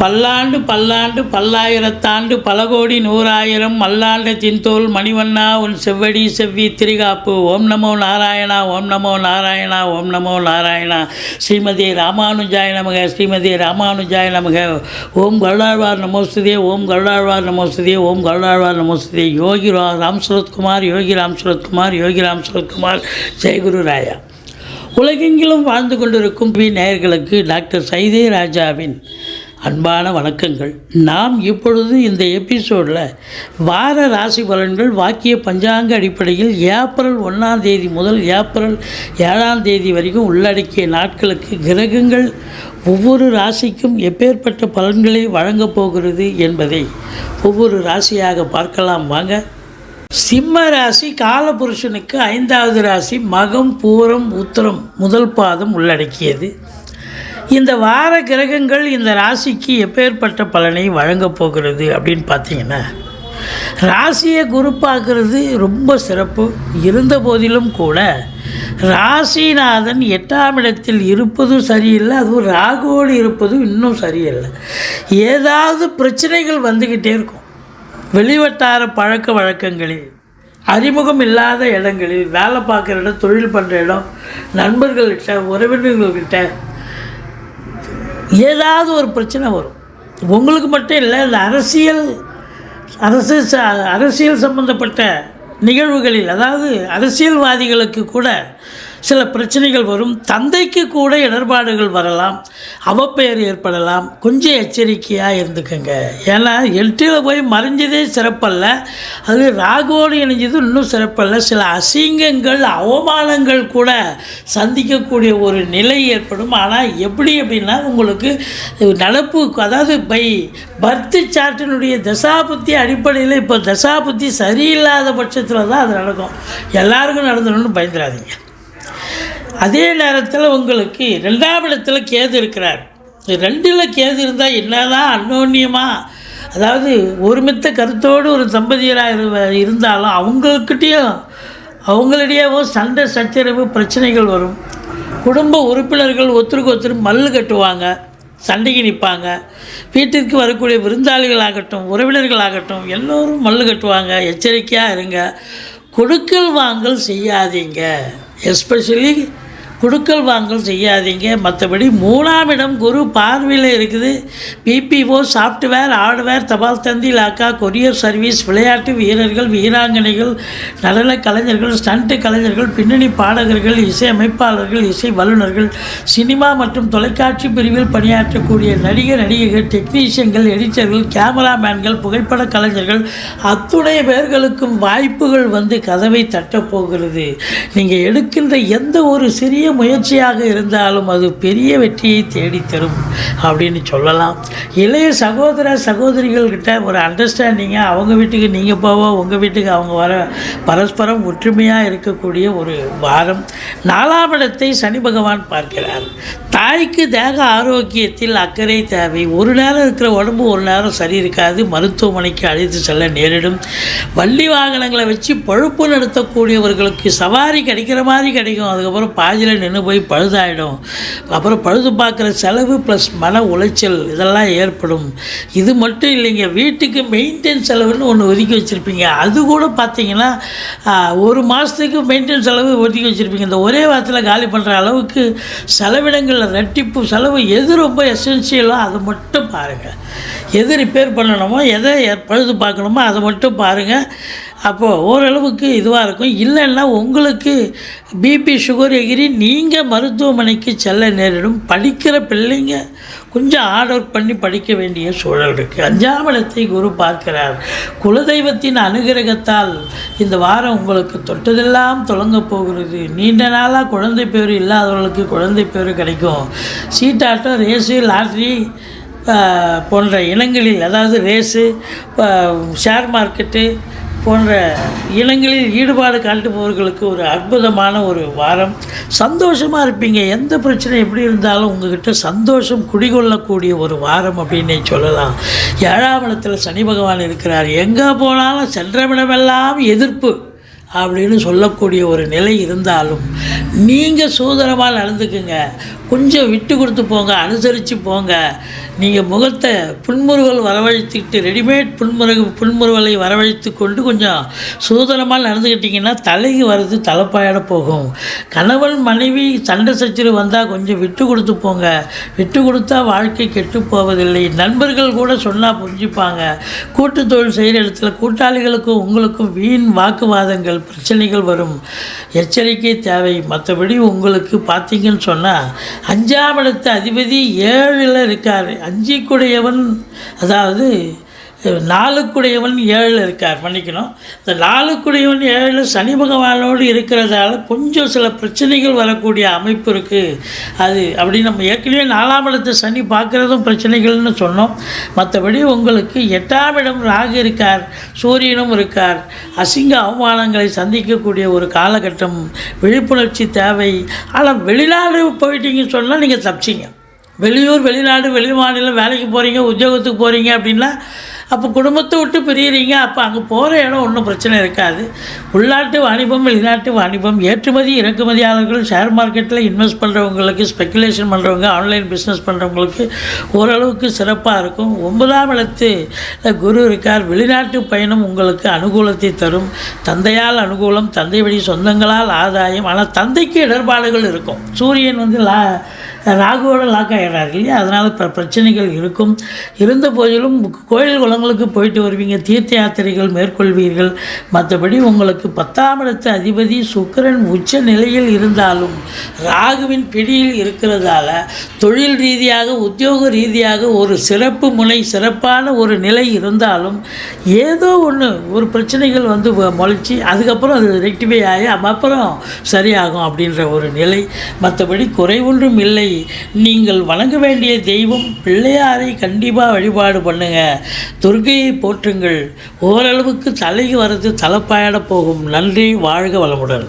பல்லாண்டு பல்லாண்டு பல்லாயிரத்தாண்டு பல கோடி நூறாயிரம் மல்லாண்ட தின்தோல் மணிவண்ணா உன் செவ்வடி செவ்வி திரிகாப்பு. ஓம் நமோ நாராயணா ஓம் நமோ நாராயணா ஓம் நமோ நாராயணா. ஸ்ரீமதி ராமானுஜாய நமக ஸ்ரீமதி ராமானுஜாய நமக. ஓம் கருடாழ்வார் நமோஸ்துதே ஓம் கருடாழ்வார் நமோஸ்துதே ஓம் கருடாழ்வார் நமோஸ்துதே. யோகி ரா ராம் சுரத்குமார் யோகி ராம் சுரத்குமார் யோகி ராம் சுரத்குமார். ஜெயகுரு ராயா. உலகெங்கிலும் வாழ்ந்து கொண்டிருக்கும் பி. நேயர்களுக்கு டாக்டர் சைதே ராஜாவின் அன்பான வணக்கங்கள். நாம் இப்பொழுது இந்த எபிசோடில் வார ராசி பலன்கள் வாக்கிய பஞ்சாங்க அடிப்படையில் ஏப்ரல் ஒன்றாம் தேதி முதல் ஏப்ரல் ஏழாம் தேதி வரைக்கும் உள்ளடக்கிய நாட்களுக்கு கிரகங்கள் ஒவ்வொரு ராசிக்கும் எப்பேற்பட்ட பலன்களை வழங்கப் போகிறது என்பதை ஒவ்வொரு ராசியாக பார்க்கலாம் வாங்க. சிம்ம ராசி காலபுருஷனுக்கு ஐந்தாவது ராசி மகம் பூரம் உத்திரம் முதல் பாதம் உள்ளடக்கியது. இந்த வார கிரகங்கள் இந்த ராசிக்கு எப்பேற்பட்ட பலனை வழங்கப் போகிறது அப்படின்னு பார்த்தீங்கன்னா ராசியை குருப்பாக்குறது ரொம்ப சிறப்பு. இருந்த போதிலும் கூட ராசிநாதன் எட்டாம் இடத்தில் இருப்பதும் சரியில்லை அதுவும் ராகுவோடு இருப்பதும் இன்னும் சரியில்லை. ஏதாவது பிரச்சனைகள் வந்துக்கிட்டே இருக்கும். வெளிவட்டார பழக்க வழக்கங்களில் அறிமுகம் இல்லாத இடங்களில் வேலை பார்க்குற இடம் தொழில் பண்ணுற இடம் நண்பர்கள்கிட்ட உறவினர்கள்கிட்ட ஏதாவது ஒரு பிரச்சனை வரும். உங்களுக்கு மட்டும் இல்லை இந்த அரசியல் அரசு ச அரசியல் சம்பந்தப்பட்ட நிகழ்வுகளில் அதாவது அரசியல்வாதிகளுக்கு கூட சில பிரச்சனைகள் வரும். தந்தைக்கு கூட இடர்பாடுகள் வரலாம். அவப்பெயர் ஏற்படலாம். கொஞ்சம் எச்சரிக்கையாக இருந்துக்கோங்க. ஏன்னா எட்டில் போய் மறைஞ்சதே சிறப்பல்ல. அது ராகுவோடு இணைஞ்சது இன்னும் சிறப்பல்ல. சில அசிங்கங்கள் அவமானங்கள் கூட சந்திக்கக்கூடிய ஒரு நிலை ஏற்படும். ஆனால் எப்படி அப்படின்னா உங்களுக்கு நடப்பு அதாவது பை பர்த்து சார்ட்டினுடைய தசாபுத்தி அடிப்படையில் இப்போ தசாபுத்தி சரியில்லாத பட்சத்தில் தான் அது நடக்கும். எல்லாருக்கும் நடந்துடணும்னு பயந்துடாதீங்க. அதே நேரத்தில் உங்களுக்கு ரெண்டாம் இடத்துல கேது இருக்கிறார். ரெண்டில் கேது இருந்தால் என்னதான் அன்னோன்யமாக அதாவது ஒருமித்த கருத்தோடு ஒரு தம்பதியராக இருந்தாலும் அவங்கக்கிட்டேயும் அவங்களிடையேவோ சண்டை சச்சரவு பிரச்சனைகள் வரும். குடும்ப உறுப்பினர்கள் ஒருத்தருக்கு ஒருத்தர் மல்லு கட்டுவாங்க சண்டைக்கு நிற்பாங்க. வீட்டிற்கு வரக்கூடிய விருந்தாளிகளாகட்டும் உறவினர்களாகட்டும் எல்லோரும் மல்லு கட்டுவாங்க. எச்சரிக்கையாக இருங்க. கொடுக்கல் வாங்கல் செய்யாதீங்க. எஸ்பெஷலி கொடுக்கல் வாங்கல் செய்யாதீங்க. மற்றபடி மூணாம் இடம் குரு பார்வையில் இருக்குது. பிபிஓ சாஃப்ட்வேர் ஹார்ட்வேர் தபால் தந்தி லாக்கா கொரியர் சர்வீஸ் விளையாட்டு வீரர்கள் வீராங்கனைகள் நடன கலைஞர்கள் ஸ்டண்ட் கலைஞர்கள் பின்னணி பாடகர்கள் இசை அமைப்பாளர்கள் இசை வல்லுநர்கள் சினிமா மற்றும் தொலைக்காட்சி பிரிவில் பணியாற்றக்கூடிய நடிகர் நடிகைகள் டெக்னீஷியன்கள் எடிட்டர்கள் கேமராமேன்கள் புகைப்பட கலைஞர்கள் அத்துணை பேர்களுக்கும் வாய்ப்புகள் வந்து கதவை தட்டப் போகிறது. நீங்கள் எடுக்கின்ற எந்த ஒரு சிறிய முயற்சியாக இருந்தாலும் அது பெரிய வெற்றியை தேடித்தரும் அப்படின்னு சொல்லலாம். இளைய சகோதர சகோதரிகள்கிட்ட ஒரு அண்டர்ஸ்டாண்டிங்காக அவங்க வீட்டுக்கு நீங்கள் போவோ உங்கள் வீட்டுக்கு அவங்க வர பரஸ்பரம் ஒற்றுமையாக இருக்கக்கூடிய ஒரு வாரம். நாலாம் இடத்தை சனி பகவான் பார்க்கிறார். தாய்க்கு தேக ஆரோக்கியத்தில் அக்கறை தேவை. ஒரு நேரம் இருக்கிற உடம்பு ஒரு நேரம் சரி இருக்காது. மருத்துவமனைக்கு அழைத்து செல்ல நேரிடும். வண்டி வாகனங்களை வச்சு பழுப்பு நடத்தக்கூடியவர்களுக்கு சவாரி கிடைக்கிற மாதிரி கிடைக்கும். அதுக்கப்புறம் பாதியில் நின்று போய் பழுதாயிடும். அப்புறம் பழுது பார்க்குற செலவு ப்ளஸ் மன உளைச்சல் இதெல்லாம் ஏற்படும். இது மட்டும் இல்லைங்க வீட்டுக்கு மெயின்டெனன்ஸ் செலவுன்னு ஒன்று ஒதுக்கி வச்சுருப்பீங்க. அது கூட பார்த்தீங்கன்னா ஒரு மாதத்துக்கு மெயின்டெனன்ஸ் செலவு ஒதுக்கி வச்சுருப்பீங்க. இந்த ஒரே வாரத்தில் காலி பண்ணுற அளவுக்கு செலவினங்களில் ரெட்டிப்பு செலவு எது ரொம்ப எசென்சியலோ அதை மட்டும் பாருங்கள் எது ரிப்பேர் பண்ணணுமோ எதை பழுது பார்க்கணுமோ அதை மட்டும் பாருங்கள் அப்போது ஓரளவுக்கு இதுவாக இருக்கும். இல்லைன்னா உங்களுக்கு பிபி சுகர் எகிரி நீங்கள் மருத்துவமனைக்கு செல்ல நேரிடும். படிக்கிற பிள்ளைங்க கொஞ்சம் ஆர்டர் பண்ணி படிக்க வேண்டிய சூழல் இருக்குது அஞ்சாம் இடத்தை குரு பார்க்கிறார். குலதெய்வத்தின் அனுகிரகத்தால் இந்த வாரம் உங்களுக்கு தொட்டதெல்லாம் தொடங்க போகிறது. நீண்ட நாளாக குழந்தை பேர் இல்லாதவர்களுக்கு குழந்தை பேர் கிடைக்கும். சீட்டாட்டம் ரேஸு லாட்ரி போன்ற இனங்களில் அதாவது ரேஸு ஷேர் மார்க்கெட்டு போன்ற இனங்களில் ஈடுபாடு காட்டுபவர்களுக்கு ஒரு அற்புதமான ஒரு வாரம். சந்தோஷமாக இருப்பீங்க. எந்த பிரச்சனை எப்படி இருந்தாலும் உங்ககிட்ட சந்தோஷம் குடிகொள்ளக்கூடிய ஒரு வாரம் அப்படின்னே சொல்லலாம். ஏழாம் இடத்துல சனி பகவான் இருக்கிறார். எங்கே போனாலும் சென்றவிடமெல்லாம் எதிர்ப்பு அப்படின்னு சொல்லக்கூடிய ஒரு நிலை இருந்தாலும் நீங்கள் சூதனமாக நடந்துக்குங்க. கொஞ்சம் விட்டு கொடுத்து போங்க அனுசரித்து போங்க. நீங்கள் முகத்தை புன்முறுவல் வரவழைத்துக்கிட்டு ரெடிமேட் புன்முறு புன்முறுவலை வரவழைத்து கொண்டு கொஞ்சம் சூதனமாக நடந்துக்கிட்டிங்கன்னா தலைக்கு வர்றது தலைப்பாயிட போகும். கணவன் மனைவி சண்டை சச்சரவு வந்தால் கொஞ்சம் விட்டு கொடுத்து போங்க. விட்டு கொடுத்தா வாழ்க்கை கெட்டு போவதில்லை. நண்பர்கள் கூட சொன்னால் புரிஞ்சுப்பாங்க. கூட்டு தொழில் செய்கிற இடத்துல கூட்டாளிகளுக்கும் உங்களுக்கும் வீண் வாக்குவாதங்கள் பிரச்சனைகள் வரும். எச்சரிக்கை தேவை. மற்றபடி உங்களுக்கு பார்த்தீங்கன்னு சொன்னால் அஞ்சாம் இடத்து அதிபதி ஏழில் இருக்கார். அஞ்சிக்குடையவன் அதாவது நாளுக்குடையவன் ஏழில் இருக்கார் பண்ணிக்கணும் இந்த நாளுக்குடையவன் ஏழில் சனி பகவானோடு இருக்கிறதால கொஞ்சம் சில பிரச்சனைகள் வரக்கூடிய அமைப்பு இருக்குது அது அப்படி நம்ம ஏற்கனவே நாலாம் இடத்து சனி பார்க்குறதும் பிரச்சனைகள்னு சொன்னோம். மற்றபடி உங்களுக்கு எட்டாம் இடம் ராகு இருக்கார் சூரியனும் இருக்கார். அசிங்க அவமானங்களை சந்திக்கக்கூடிய ஒரு காலகட்டம் விழிப்புணர்ச்சி தேவை. ஆனால் வெளிநாடு போயிட்டீங்கன்னு சொன்னால் நீங்கள் தப்பிச்சிங்க. வெளியூர் வெளிநாடு வெளி மாநிலம் வேலைக்கு போகிறீங்க உத்தியோகத்துக்கு போகிறீங்க அப்படின்னா அப்போ குடும்பத்தை விட்டு பிரியிறீங்க அப்போ அங்கே போகிற இடம் ஒன்றும் பிரச்சனை இருக்காது. உள்நாட்டு வாணிபம் வெளிநாட்டு வாணிபம் ஏற்றுமதி இறக்குமதியாளர்கள் ஷேர் மார்க்கெட்டில் இன்வெஸ்ட் பண்ணுறவங்களுக்கு ஸ்பெக்குலேஷன் பண்ணுறவங்க ஆன்லைன் பிஸ்னஸ் பண்ணுறவங்களுக்கு ஓரளவுக்கு சிறப்பாக இருக்கும். ஒன்பதாம் இடத்து குரு இருக்கார். வெளிநாட்டு பயணம் உங்களுக்கு அனுகூலத்தை தரும். தந்தையால் அனுகூலம் தந்தை வழி சொந்தங்களால் ஆதாயம். ஆனால் தந்தைக்கு இடர்பாடுகள் இருக்கும். சூரியன் வந்து லா ராகுவோட லாக் ஆகிடுறாரு இல்லையா? அதனால் இப்போ பிரச்சனைகள் இருக்கும். இருந்த போதிலும் கோயில் குளங்களுக்கு போயிட்டு வருவீங்க. தீர்த்த யாத்திரைகள் மேற்கொள்வீர்கள். மற்றபடி உங்களுக்கு பத்தாம் இடத்து அதிபதி சுக்கிரன் உச்ச நிலையில் இருந்தாலும் ராகுவின் பிடியில் இருக்கிறதால தொழில் ரீதியாக உத்தியோக ரீதியாக ஒரு சிறப்பு முனை சிறப்பான ஒரு நிலை இருந்தாலும் ஏதோ ஒன்று ஒரு பிரச்சனைகள் வந்து முளைச்சி அதுக்கப்புறம் அது ரெக்டிஃபை ஆகி அப்புறம் சரியாகும் அப்படின்ற ஒரு நிலை. மற்றபடி குறை ஒன்றும் இல்லை. நீங்கள் வணங்க வேண்டிய தெய்வம் பிள்ளையாரை கண்டிப்பாக வழிபாடு பண்ணுங்க. துர்க்கையை போற்றுங்கள். ஓரளவுக்கு தலைக்கு வரது தலைப்பாயிட போகும். நன்றி வாழ்க வளமுடன்.